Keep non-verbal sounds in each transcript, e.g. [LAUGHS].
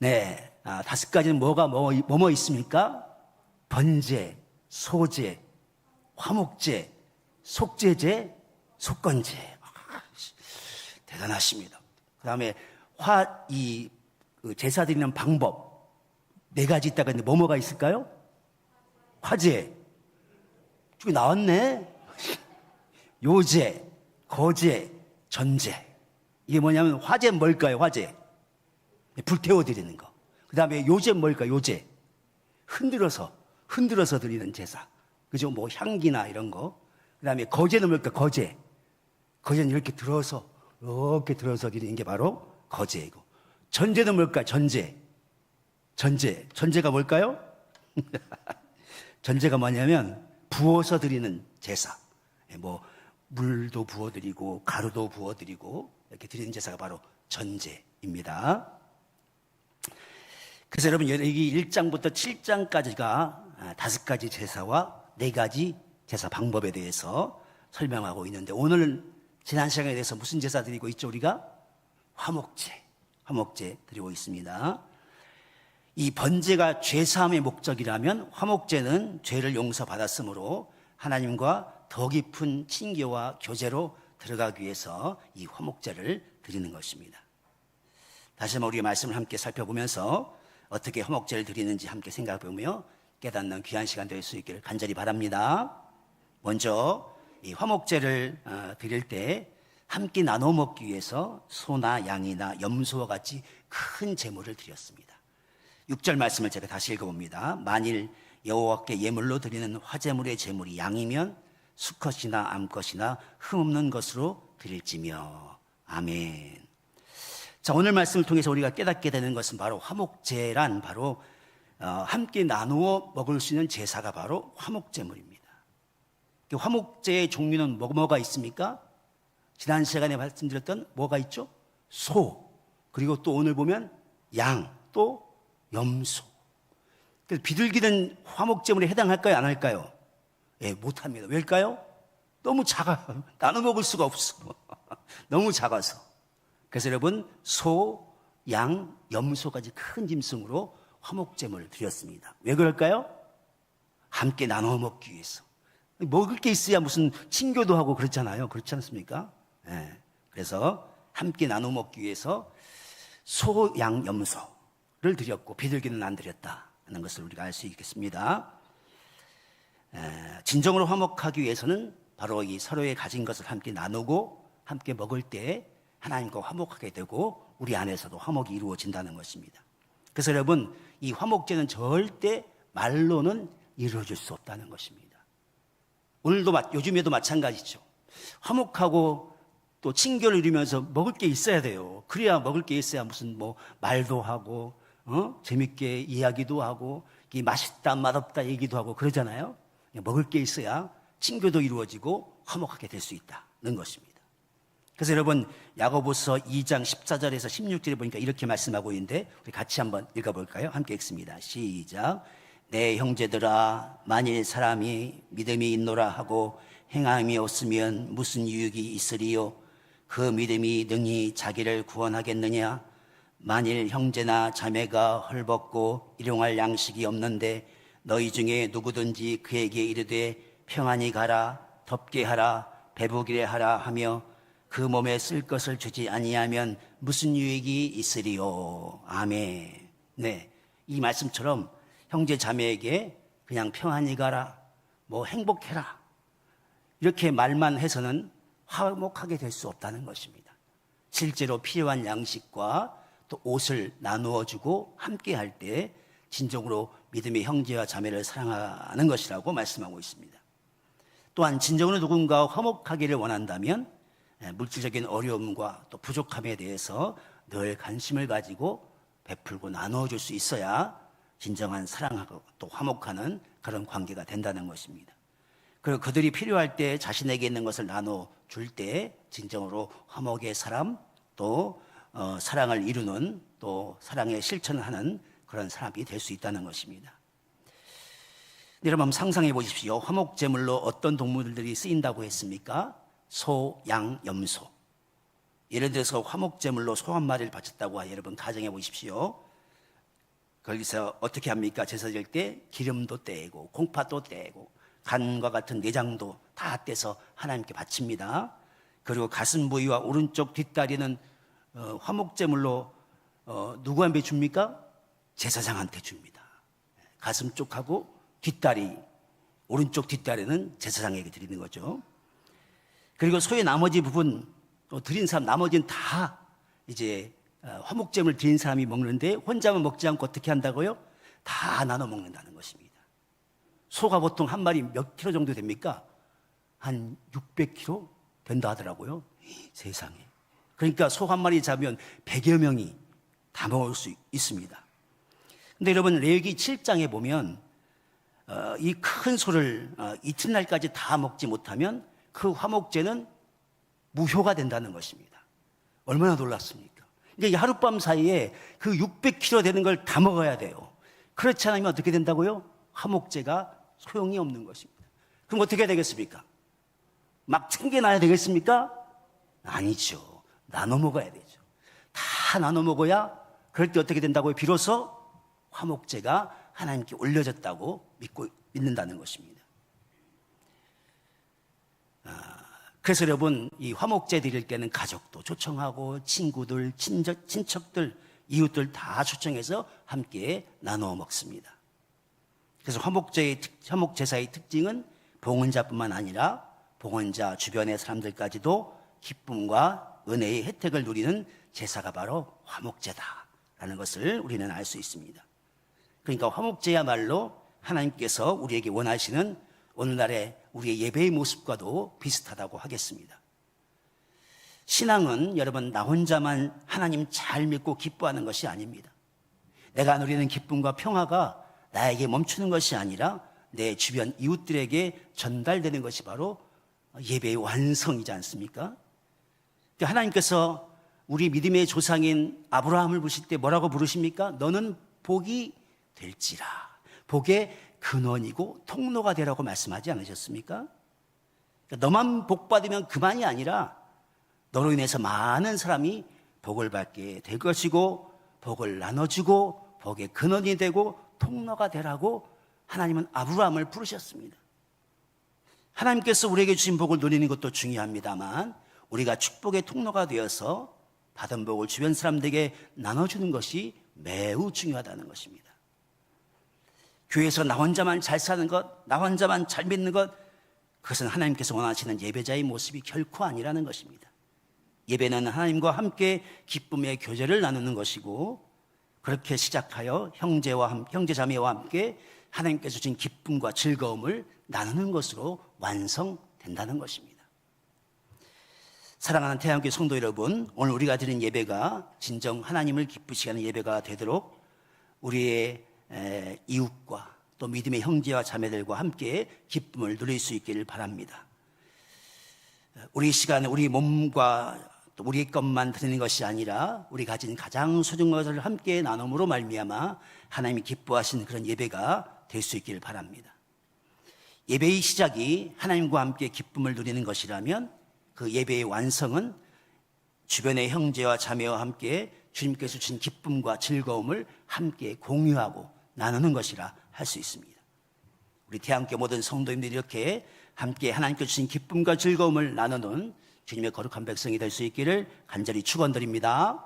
네, 아, 다섯 가지는 뭐가 뭐, 뭐 뭐 있습니까? 번제, 소제, 화목제, 속제제, 속건제. 아, 씨, 대단하십니다. 그 다음에 화, 이, 그 제사 드리는 방법. 네 가지 있다가 있는데 뭐뭐가 있을까요? 화제. 저기 나왔네. [LAUGHS] 요제, 거제, 전제. 이게 뭐냐면 화제 뭘까요? 화제. 불태워 드리는 거. 그 다음에 요제 뭘까? 요제. 흔들어서, 흔들어서 드리는 제사. 그죠? 뭐 향기나 이런 거. 그 다음에 거제는 뭘까? 거제. 거제는 이렇게 들어서, 이렇게 들어서 드리는 게 바로 거제이고. 전제는 뭘까? 전제. 전제. 전제가 뭘까요? [LAUGHS] 전제가 뭐냐면 부어서 드리는 제사. 예, 뭐 물도 부어드리고 가루도 부어드리고 이렇게 드리는 제사가 바로 전제입니다. 그래서 여러분 여기 1장부터 7장까지가 아, 다섯 가지 제사와 네 가지 제사 방법에 대해서 설명하고 있는데 오늘 지난 시간에 대해서 무슨 제사 드리고 있죠 우리가 화목제, 화목제 드리고 있습니다. 이 번제가 죄 사함의 목적이라면 화목제는 죄를 용서받았으므로 하나님과 더 깊은 친교와 교제로 들어가기 위해서 이 화목제를 드리는 것입니다. 다시 한번 우리의 말씀을 함께 살펴보면서 어떻게 화목제를 드리는지 함께 생각해보며 깨닫는 귀한 시간 될 수 있기를 간절히 바랍니다. 먼저 이 화목제를 어, 드릴 때 함께 나눠 먹기 위해서 소나 양이나 염소와 같이 큰 제물을 드렸습니다. 6절 말씀을 제가 다시 읽어봅니다. 만일 여호와께 예물로 드리는 화제물의 제물이 양이면 수컷이나 암컷이나 흠없는 것으로 드릴지며 아멘. 자 오늘 말씀을 통해서 우리가 깨닫게 되는 것은 바로 화목제란 바로 어, 함께 나누어 먹을 수 있는 제사가 바로 화목제물입니다. 그 화목제의 종류는 뭐, 뭐가 있습니까? 지난 시간에 말씀드렸던 뭐가 있죠? 소 그리고 또 오늘 보면 양 또 염소. 비둘기는 화목제물에 해당할까요? 안 할까요? 예, 못합니다. 왜일까요? 너무 작아. [LAUGHS] 나눠 먹을 수가 없어. [LAUGHS] 너무 작아서. 그래서 여러분, 소, 양, 염소까지 큰 짐승으로 화목제물을 드렸습니다. 왜 그럴까요? 함께 나눠 먹기 위해서. 먹을 게 있어야 무슨 친교도 하고 그렇잖아요. 그렇지 않습니까? 예. 그래서 함께 나눠 먹기 위해서 소, 양, 염소를 드렸고 비둘기는 안 드렸다는 것을 우리가 알 수 있겠습니다. 에, 진정으로 화목하기 위해서는 바로 이 서로의 가진 것을 함께 나누고 함께 먹을 때 하나님과 화목하게 되고 우리 안에서도 화목이 이루어진다는 것입니다. 그래서 여러분 이 화목제는 절대 말로는 이루어질 수 없다는 것입니다. 오늘도 마- 요즘에도 마찬가지죠. 화목하고 또 친교를 이루면서 먹을 게 있어야 돼요. 그래야 먹을 게 있어야 무슨 뭐 말도 하고 어? 재밌게 이야기도 하고 이 맛있다 맛없다 얘기도 하고 그러잖아요. 먹을 게 있어야 친교도 이루어지고 화목하게 될 수 있다는 것입니다. 그래서 여러분 야고보서 2장 14절에서 16절에 보니까 이렇게 말씀하고 있는데 우리 같이 한번 읽어볼까요? 함께 읽습니다. 시작. 내 형제들아 만일 사람이 믿음이 있노라 하고 행함이 없으면 무슨 유익이 있으리요? 그 믿음이 능히 자기를 구원하겠느냐? 만일 형제나 자매가 헐벗고 일용할 양식이 없는데 너희 중에 누구든지 그에게 이르되 평안히 가라 덥게 하라 배부기래 하라 하며 그 몸에 쓸 것을 주지 아니하면 무슨 유익이 있으리요 아멘 네 이 말씀처럼 형제 자매에게 그냥 평안히 가라 뭐 행복해라 이렇게 말만 해서는 화목하게 될 수 없다는 것입니다. 실제로 필요한 양식과 또 옷을 나누어 주고 함께 할 때 진정으로 믿음의 형제와 자매를 사랑하는 것이라고 말씀하고 있습니다. 또한 진정으로 누군가 화목하기를 원한다면 예, 물질적인 어려움과 또 부족함에 대해서 늘 관심을 가지고 베풀고 나누어 줄수 있어야 진정한 사랑하고 또 화목하는 그런 관계가 된다는 것입니다. 그리고 그들이 필요할 때 자신에게 있는 것을 나눠 줄 때 진정으로 화목의 사람 또 어, 사랑을 이루는 또 사랑의 실천을 하는 그런 사람이 될 수 있다는 것입니다. 여러분 상상해 보십시오. 화목 제물로 어떤 동물들이 쓰인다고 했습니까? 소, 양, 염소. 예를 들어서 화목 제물로 소 한 마리를 바쳤다고 여러분 가정해 보십시오. 거기서 어떻게 합니까? 제사 지을 때 기름도 떼고 콩팥도 떼고 간과 같은 내장도 다 떼서 하나님께 바칩니다. 그리고 가슴 부위와 오른쪽 뒷다리는 어, 화목제물로 어, 누구한테 줍니까? 제사장한테 줍니다. 가슴 쪽하고 뒷다리 오른쪽 뒷다리는 제사장에게 드리는 거죠. 그리고 소의 나머지 부분 또 드린 사람 나머지는 다 이제 어, 화목제물 드린 사람이 먹는데 혼자만 먹지 않고 어떻게 한다고요? 다 나눠 먹는다는 것입니다. 소가 보통 한 마리 몇 킬로 정도 됩니까? 한 600킬로 된다 하더라고요. 세상에. 그러니까 소 한 마리 잡으면 100여 명이 다 먹을 수 있습니다. 근데 여러분 레위기 7장에 보면 어, 이큰 소를 어, 이튿날까지 다 먹지 못하면 그 화목제는 무효가 된다는 것입니다. 얼마나 놀랐습니까? 이게 하룻밤 사이에 그 600kg 되는 걸 다 먹어야 돼요. 그렇지 않으면 어떻게 된다고요? 화목제가 소용이 없는 것입니다. 그럼 어떻게 되겠습니까? 막 챙겨놔야 되겠습니까? 아니죠. 나눠 먹어야 되죠. 다 나눠 먹어야 그럴 때 어떻게 된다고요? 비로소 화목제가 하나님께 올려졌다고 믿고 믿는다는 것입니다. 아, 그래서 여러분 이 화목제 드릴 때는 가족도 초청하고 친구들, 친척, 친척들, 이웃들 다 초청해서 함께 나누어 먹습니다. 그래서 화목제의 특, 화목 제사의 특징은 봉헌자뿐만 아니라 봉헌자 주변의 사람들까지도 기쁨과 은혜의 혜택을 누리는 제사가 바로 화목제다라는 것을 우리는 알 수 있습니다. 그러니까 화목제야말로 하나님께서 우리에게 원하시는 오늘날의 우리의 예배의 모습과도 비슷하다고 하겠습니다. 신앙은 여러분 나 혼자만 하나님 잘 믿고 기뻐하는 것이 아닙니다. 내가 누리는 기쁨과 평화가 나에게 멈추는 것이 아니라 내 주변 이웃들에게 전달되는 것이 바로 예배의 완성이지 않습니까? 그러니까 하나님께서 우리 믿음의 조상인 아브라함을 부르실 때 뭐라고 부르십니까? 너는 복이 될지라. 복의 근원이고 통로가 되라고 말씀하지 않으셨습니까? 그러니까 너만 복 받으면 그만이 아니라 너로 인해서 많은 사람이 복을 받게 될 것이고 복을 나눠주고 복의 근원이 되고 통로가 되라고 하나님은 아브라함을 부르셨습니다. 하나님께서 우리에게 주신 복을 누리는 것도 중요합니다만 우리가 축복의 통로가 되어서 받은 복을 주변 사람들에게 나눠주는 것이 매우 중요하다는 것입니다. 교회에서 나 혼자만 잘 사는 것, 나 혼자만 잘 믿는 것, 그것은 하나님께서 원하시는 예배자의 모습이 결코 아니라는 것입니다. 예배는 하나님과 함께 기쁨의 교제를 나누는 것이고, 그렇게 시작하여 형제와 함, 형제 자매와 함께 하나님께서 주신 기쁨과 즐거움을 나누는 것으로 완성된다는 것입니다. 사랑하는 태양교 성도 여러분, 오늘 우리가 드린 예배가 진정 하나님을 기쁘시게 하는 예배가 되도록 우리의 에, 이웃과 또 믿음의 형제와 자매들과 함께 기쁨을 누릴 수 있기를 바랍니다. 우리 시간에 우리 몸과 또 우리 것만 드리는 것이 아니라 우리 가진 가장 소중한 것을 함께 나눔으로 말미암아 하나님이 기뻐하시는 그런 예배가 될 수 있기를 바랍니다. 예배의 시작이 하나님과 함께 기쁨을 누리는 것이라면 그 예배의 완성은 주변의 형제와 자매와 함께 주님께서 주신 기쁨과 즐거움을 함께 공유하고 나누는 것이라 할 수 있습니다. 우리 태양교 모든 성도님들이 이렇게 함께 하나님께 주신 기쁨과 즐거움을 나누는 주님의 거룩한 백성이 될 수 있기를 간절히 축원드립니다.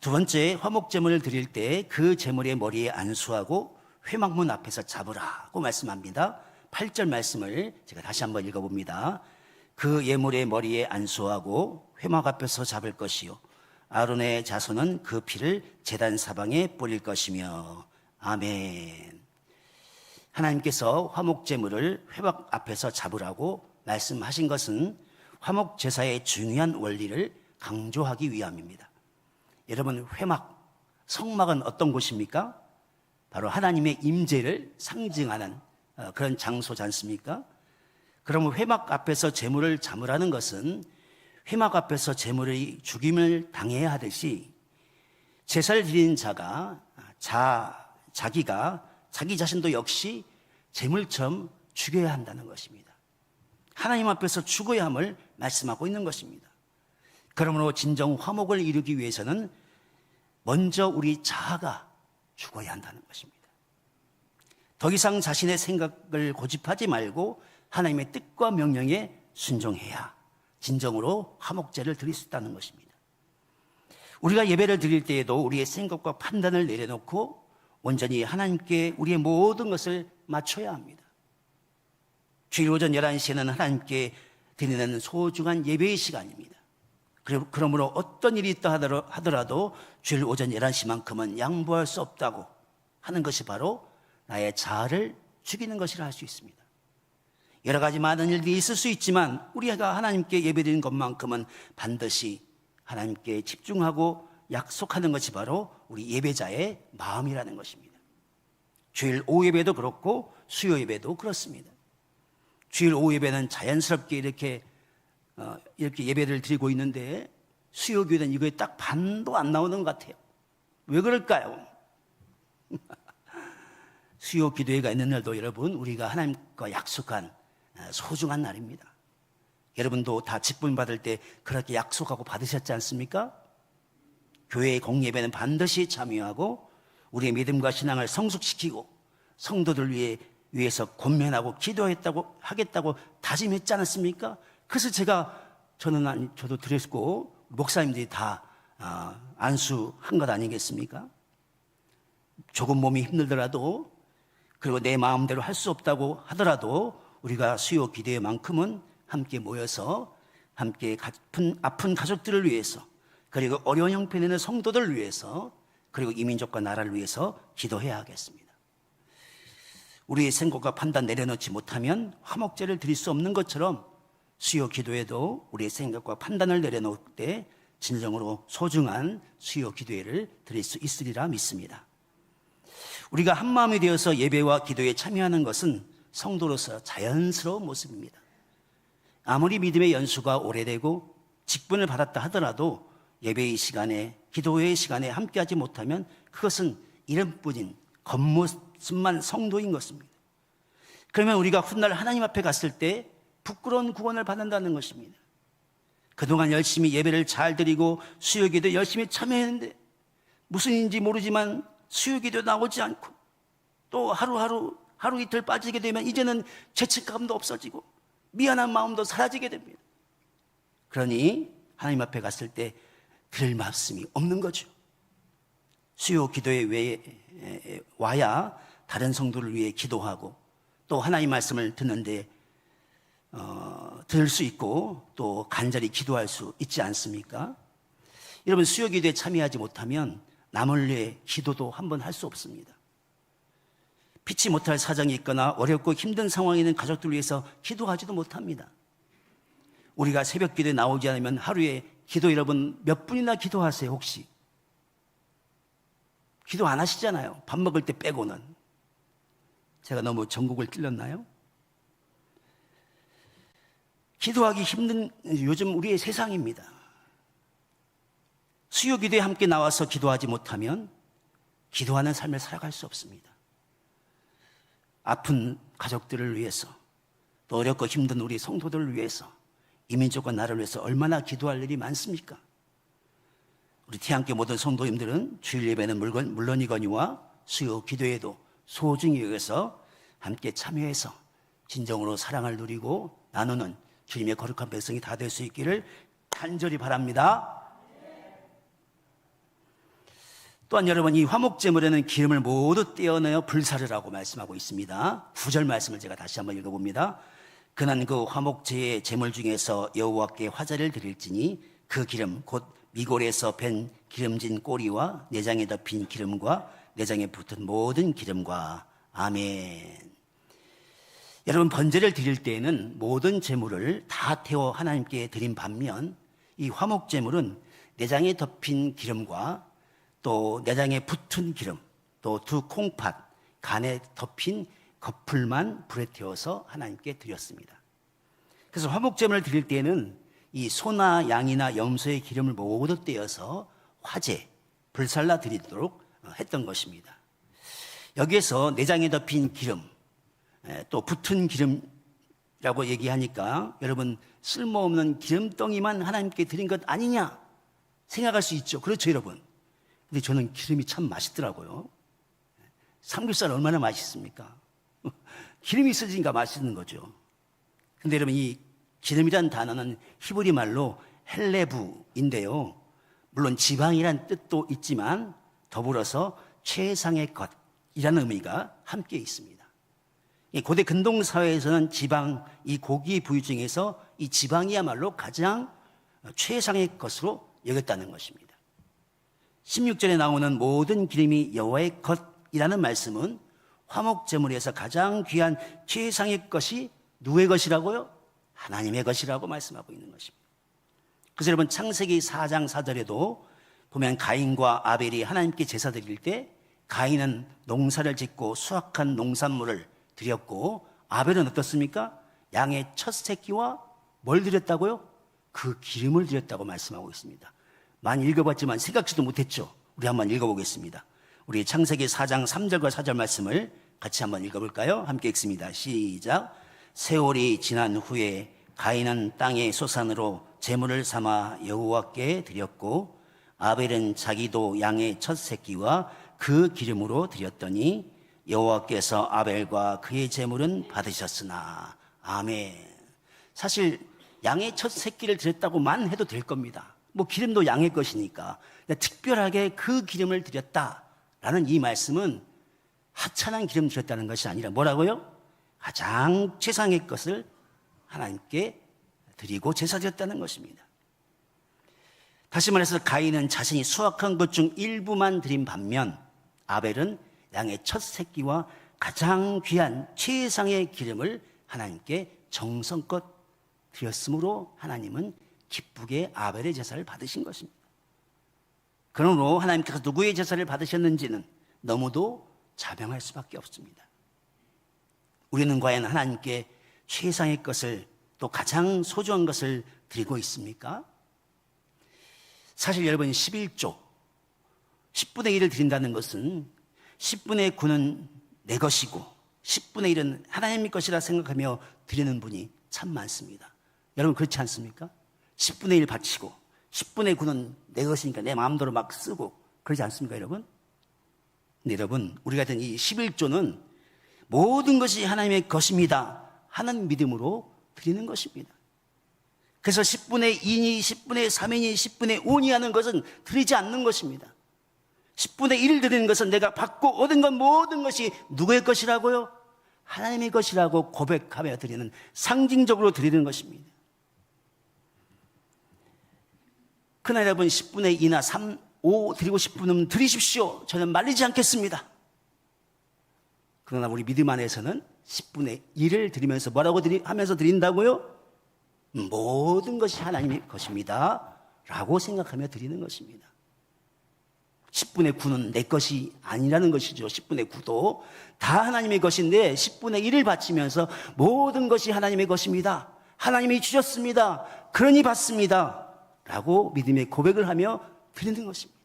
두 번째 화목 제물을 드릴 때 그 제물의 머리에 안수하고 회막문 앞에서 잡으라고 말씀합니다. 8절 말씀을 제가 다시 한번 읽어봅니다. 그 예물의 머리에 안수하고 회막 앞에서 잡을 것이요 아론의 자손은 그 피를 제단 사방에 뿌릴 것이며 아멘. 하나님께서 화목 제물을 회막 앞에서 잡으라고 말씀하신 것은 화목 제사의 중요한 원리를 강조하기 위함입니다. 여러분 회막 성막은 어떤 곳입니까? 바로 하나님의 임재를 상징하는 어, 그런 장소지 않습니까? 그러면 회막 앞에서 제물을 잡으라는 것은 회막 앞에서 제물의 죽임을 당해야 하듯이 제사를 드리는 자가 자 자기가 자기 자신도 역시 제물처럼 죽여야 한다는 것입니다. 하나님 앞에서 죽어야 함을 말씀하고 있는 것입니다. 그러므로 진정 화목을 이루기 위해서는 먼저 우리 자아가 죽어야 한다는 것입니다. 더 이상 자신의 생각을 고집하지 말고 하나님의 뜻과 명령에 순종해야 진정으로 화목제를 드릴 수 있다는 것입니다. 우리가 예배를 드릴 때에도 우리의 생각과 판단을 내려놓고 온전히 하나님께 우리의 모든 것을 맞춰야 합니다. 주일 오전 11시에는 하나님께 드리는 소중한 예배의 시간입니다. 그러- 그러므로 어떤 일이 있다 하더라- 하더라도 주일 오전 11시만큼은 양보할 수 없다고 하는 것이 바로 나의 자아를 죽이는 것이라 할 수 있습니다. 여러 가지 많은 일들이 있을 수 있지만 우리가 하나님께 예배드리는 것만큼은 반드시 하나님께 집중하고 약속하는 것이 바로 우리 예배자의 마음이라는 것입니다. 주일 오후 예배도 그렇고 수요 예배도 그렇습니다. 주일 오후 예배는 자연스럽게 이렇게 어, 이렇게 예배를 드리고 있는데 수요 교회는 이거에 딱 반도 안 나오는 것 같아요. 왜 그럴까요? [LAUGHS] 수요 기도회가 있는 날도 여러분 우리가 하나님과 약속한 어, 소중한 날입니다. 여러분도 다 직분 받을 때 그렇게 약속하고 받으셨지 않습니까? 교회의 공예배는 반드시 참여하고 우리의 믿음과 신앙을 성숙시키고 성도들 위해 위해서 권면하고 기도했다고 하겠다고 다짐했지 않았습니까? 그래서 제가 저는 아니 저도 드렸고 목사님들이 다 아, 안수한 것 아니겠습니까? 조금 몸이 힘들더라도 그리고 내 마음대로 할 수 없다고 하더라도 우리가 수요 기대만큼은 함께 모여서 함께 아픈, 아픈 가족들을 위해서 그리고 어려운 형편에 있는 성도들을 위해서 그리고 이민족과 나라를 위해서 기도해야 하겠습니다. 우리의 생각과 판단 내려놓지 못하면 화목제를 드릴 수 없는 것처럼 수요 기도에도 우리의 생각과 판단을 내려놓을 때 진정으로 소중한 수요 기도회를 드릴 수 있으리라 믿습니다. 우리가 한 마음이 되어서 예배와 기도에 참여하는 것은 성도로서 자연스러운 모습입니다. 아무리 믿음의 연수가 오래되고 직분을 받았다 하더라도 예배의 시간에 기도의 시간에 함께하지 못하면 그것은 이름뿐인 겉모습만 성도인 것입니다. 그러면 우리가 훗날 하나님 앞에 갔을 때 부끄러운 구원을 받는다는 것입니다. 그동안 열심히 예배를 잘 드리고 수요기도 열심히 참여했는데 무슨 일인지 모르지만 수요기도 나오지 않고 또 하루하루 하루 이틀 빠지게 되면 이제는 죄책감도 없어지고 미안한 마음도 사라지게 됩니다. 그러니 하나님 앞에 갔을 때 들을 말씀이 없는 거죠. 수요 기도에 왜 와야 다른 성도를 위해 기도하고 또 하나님 말씀을 듣는데 어, 들을 수 있고 또 간절히 기도할 수 있지 않습니까? 여러분 수요 기도에 참여하지 못하면 남을 위해 기도도 한번 할 수 없습니다. 피치 못할 사정이 있거나 어렵고 힘든 상황에 있는 가족들 위해서 기도하지도 못합니다. 우리가 새벽 기도에 나오지 않으면 하루에 기도 여러분 몇 분이나 기도하세요, 혹시? 기도 안 하시잖아요. 밥 먹을 때 빼고는. 제가 너무 전국을 찔렀나요? 기도하기 힘든 요즘 우리의 세상입니다. 수요 기도에 함께 나와서 기도하지 못하면 기도하는 삶을 살아갈 수 없습니다. 아픈 가족들을 위해서 또 어렵고 힘든 우리 성도들을 위해서 이민족과 나를 위해서 얼마나 기도할 일이 많습니까? 우리 태양교 모든 성도님들은 주일 예배는 물건, 물론이거니와 수요 기도에도 소중히 여기서 함께 참여해서 진정으로 사랑을 누리고 나누는 주님의 거룩한 백성이 다 될 수 있기를 간절히 바랍니다. 또한 여러분 이 화목제물에는 기름을 모두 떼어내어 불사르라고 말씀하고 있습니다. 구절 말씀을 제가 다시 한번 읽어봅니다. 그는 그 화목제의 제물 중에서 여호와께 화제를 드릴지니 그 기름 곧 미골에서 밴 기름진 꼬리와 내장에 덮인 기름과 내장에 붙은 모든 기름과 아멘. 여러분 번제를 드릴 때에는 모든 제물을 다 태워 하나님께 드린 반면 이 화목 제물은 내장에 덮인 기름과 또 내장에 붙은 기름, 또 두 콩팥, 간에 덮인 거풀만 불에 태워서 하나님께 드렸습니다. 그래서 화목제물을 드릴 때에는 이 소나 양이나 염소의 기름을 모두 떼어서 화재, 불살라 드리도록 했던 것입니다. 여기에서 내장에 덮인 기름, 또 붙은 기름이라고 얘기하니까 여러분 쓸모없는 기름덩이만 하나님께 드린 것 아니냐 생각할 수 있죠. 그렇죠, 여러분. 근데 저는 기름이 참 맛있더라고요. 삼겹살 얼마나 맛있습니까? 기름이 있어지니까 맛있는 거죠. 근데 여러분 이 기름이란 단어는 히브리 말로 헬레부인데요. 물론 지방이란 뜻도 있지만 더불어서 최상의 것이라는 의미가 함께 있습니다. 이 고대 근동 사회에서는 지방 이 고기 부위 중에서 이 지방이야말로 가장 최상의 것으로 여겼다는 것입니다. 16절에 나오는 모든 기름이 여호와의 것이라는 말씀은 화목 제물에서 가장 귀한 최상의 것이 누구의 것이라고요? 하나님의 것이라고 말씀하고 있는 것입니다. 그래서 여러분 창세기 4장 4절에도 보면 가인과 아벨이 하나님께 제사 드릴 때 가인은 농사를 짓고 수확한 농산물을 드렸고 아벨은 어떻습니까? 양의 첫 새끼와 뭘 드렸다고요? 그 기름을 드렸다고 말씀하고 있습니다. 많이 읽어봤지만 생각지도 못했죠. 우리 한번 읽어보겠습니다. 우리 창세기 4장 3절과 4절 말씀을 같이 한번 읽어볼까요? 함께 읽습니다. 시작. 세월이 지난 후에 가인은 땅의 소산으로 제물을 삼아 여호와께 드렸고 아벨은 자기도 양의 첫 새끼와 그 기름으로 드렸더니 여호와께서 아벨과 그의 제물은 받으셨으나 아멘. 사실 양의 첫 새끼를 드렸다고만 해도 될 겁니다. 뭐 기름도 양의 것이니까 특별하게 그 기름을 드렸다 라는 이 말씀은 하찮은 기름 드렸다는 것이 아니라 뭐라고요? 가장 최상의 것을 하나님께 드리고 제사 드렸다는 것입니다. 다시 말해서 가인은 자신이 수확한 것 중 일부만 드린 반면 아벨은 양의 첫 새끼와 가장 귀한 최상의 기름을 하나님께 정성껏 드렸으므로 하나님은 기쁘게 아벨의 제사를 받으신 것입니다. 그러므로 하나님께서 누구의 제사를 받으셨는지는 너무도 자명할 수밖에 없습니다. 우리는 과연 하나님께 최상의 것을 또 가장 소중한 것을 드리고 있습니까? 사실 여러분 11조 10분의 1을 드린다는 것은 10분의 9는 내 것이고 10분의 1은 하나님의 것이라 생각하며 드리는 분이 참 많습니다. 여러분 그렇지 않습니까? 10분의 1 바치고 10분의 9는 내 것이니까 내 마음대로 막 쓰고 그러지 않습니까, 여러분? 근데 여러분, 우리 같은 이 11조는 모든 것이 하나님의 것입니다. 하는 믿음으로 드리는 것입니다. 그래서 10분의 2니, 10분의 3이니, 10분의 5니 하는 것은 드리지 않는 것입니다. 10분의 1을 드리는 것은 내가 받고 얻은 것 모든 것이 누구의 것이라고요? 하나님의 것이라고 고백하며 드리는 상징적으로 드리는 것입니다. 그날 여러분 10분의 2나 3, 5 드리고 싶으면 드리십시오. 저는 말리지 않겠습니다. 그러나 우리 믿음 안에서는 10분의 1을 드리면서 뭐라고 드리, 하면서 드린다고요? 모든 것이 하나님의 것입니다. 라고 생각하며 드리는 것입니다. 10분의 9는 내 것이 아니라는 것이죠. 10분의 9도. 다 하나님의 것인데 10분의 1을 바치면서 모든 것이 하나님의 것입니다. 하나님이 주셨습니다. 그러니 받습니다. 라고 믿음의 고백을 하며 드리는 것입니다.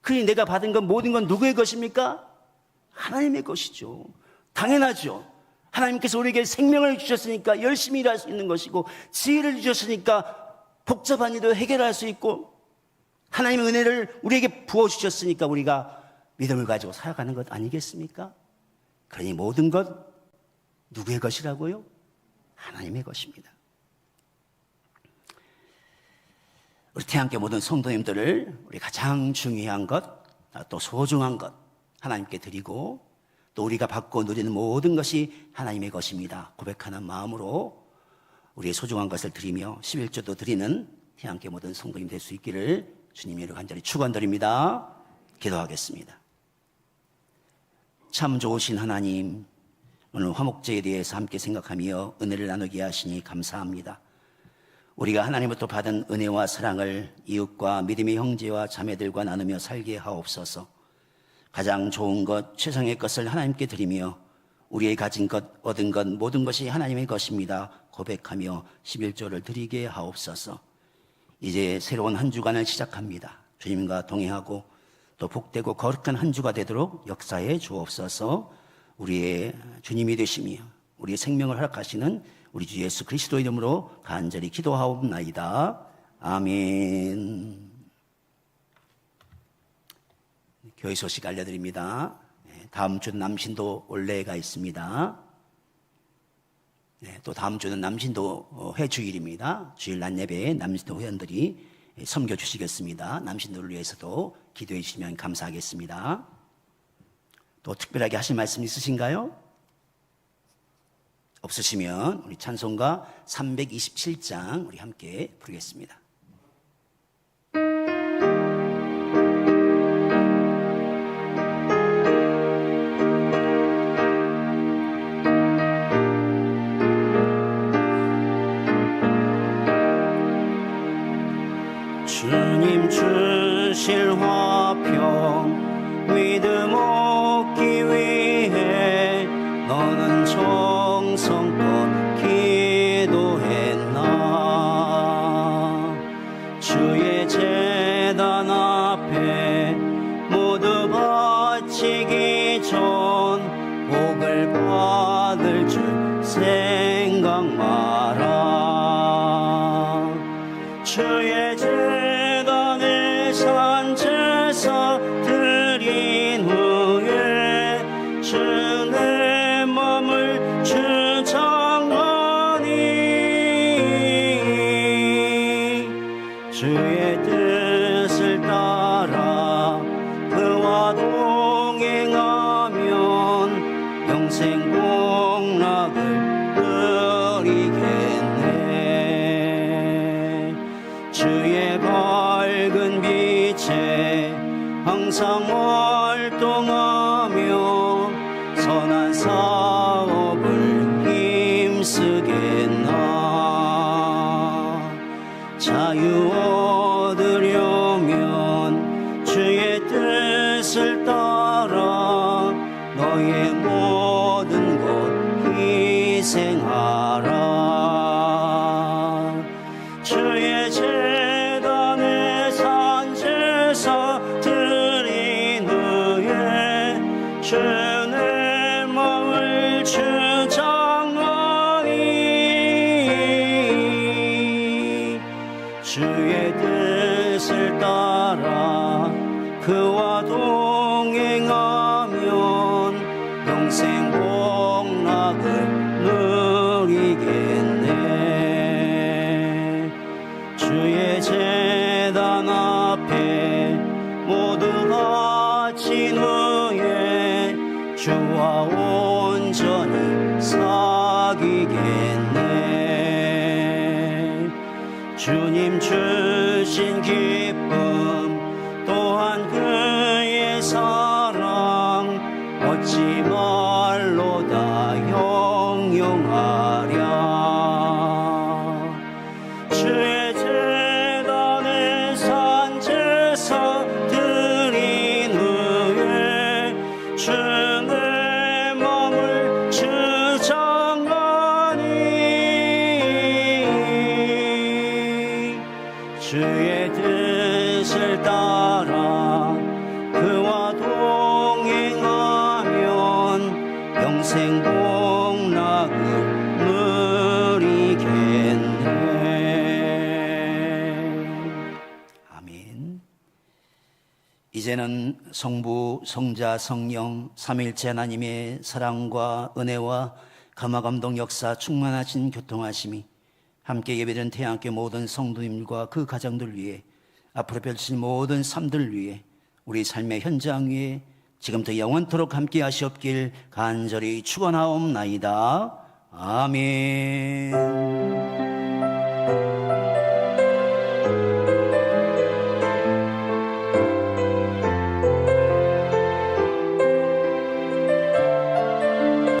그러니 내가 받은 건 모든 건 누구의 것입니까? 하나님의 것이죠. 당연하죠. 하나님께서 우리에게 생명을 주셨으니까 열심히 일할 수 있는 것이고 지혜를 주셨으니까 복잡한 일도 해결할 수 있고 하나님의 은혜를 우리에게 부어 주셨으니까 우리가 믿음을 가지고 살아가는 것 아니겠습니까? 그러니 모든 것 누구의 것이라고요? 하나님의 것입니다. 우리 태양교 모든 성도님들을 우리 가장 중요한 것, 또 소중한 것 하나님께 드리고 또 우리가 받고 누리는 모든 것이 하나님의 것입니다. 고백하는 마음으로 우리의 소중한 것을 드리며 11조도 드리는 태양교 모든 성도님 될 수 있기를 주님의 간절히 축원드립니다. 기도하겠습니다. 참 좋으신 하나님, 오늘 화목제에 대해서 함께 생각하며 은혜를 나누게 하시니 감사합니다. 우리가 하나님부터 받은 은혜와 사랑을 이웃과 믿음의 형제와 자매들과 나누며 살게 하옵소서. 가장 좋은 것, 최상의 것을 하나님께 드리며 우리의 가진 것, 얻은 것, 모든 것이 하나님의 것입니다. 고백하며 11조를 드리게 하옵소서. 이제 새로운 한 주간을 시작합니다. 주님과 동행하고 또 복되고 거룩한 한 주가 되도록 역사해 주옵소서. 우리의 주님이 되시며 우리의 생명을 허락하시는 우리 주 예수 그리스도 이름으로 간절히 기도하옵나이다. 아멘. 교회 소식 알려드립니다. 네, 다음 주 남신도 올레가 있습니다. 네, 또 다음 주는 남신도 어, 회주일입니다. 주일 낮 예배에 남신도 회원들이 섬겨 주시겠습니다. 남신도를 위해서도 기도해 주시면 감사하겠습니다. 또 특별하게 하실 말씀 있으신가요? 없으시면 우리 찬송가 327장 우리 함께 부르겠습니다. 너의 온전히 사귀겠네. 주님 주신 기 영생 복락을 누리겠네. 이제는 성부, 성자, 성령, 삼일째 하나님의 사랑과 은혜와 감화감동 역사 충만하신 교통하심이 함께 예배드린 태양교 모든 성도님과 그 가정들 위해 앞으로 펼칠 모든 삶들 위해 우리 삶의 현장 위에 지금부터 영원토록 함께 하시옵길 간절히 축원하옵나이다. 아멘.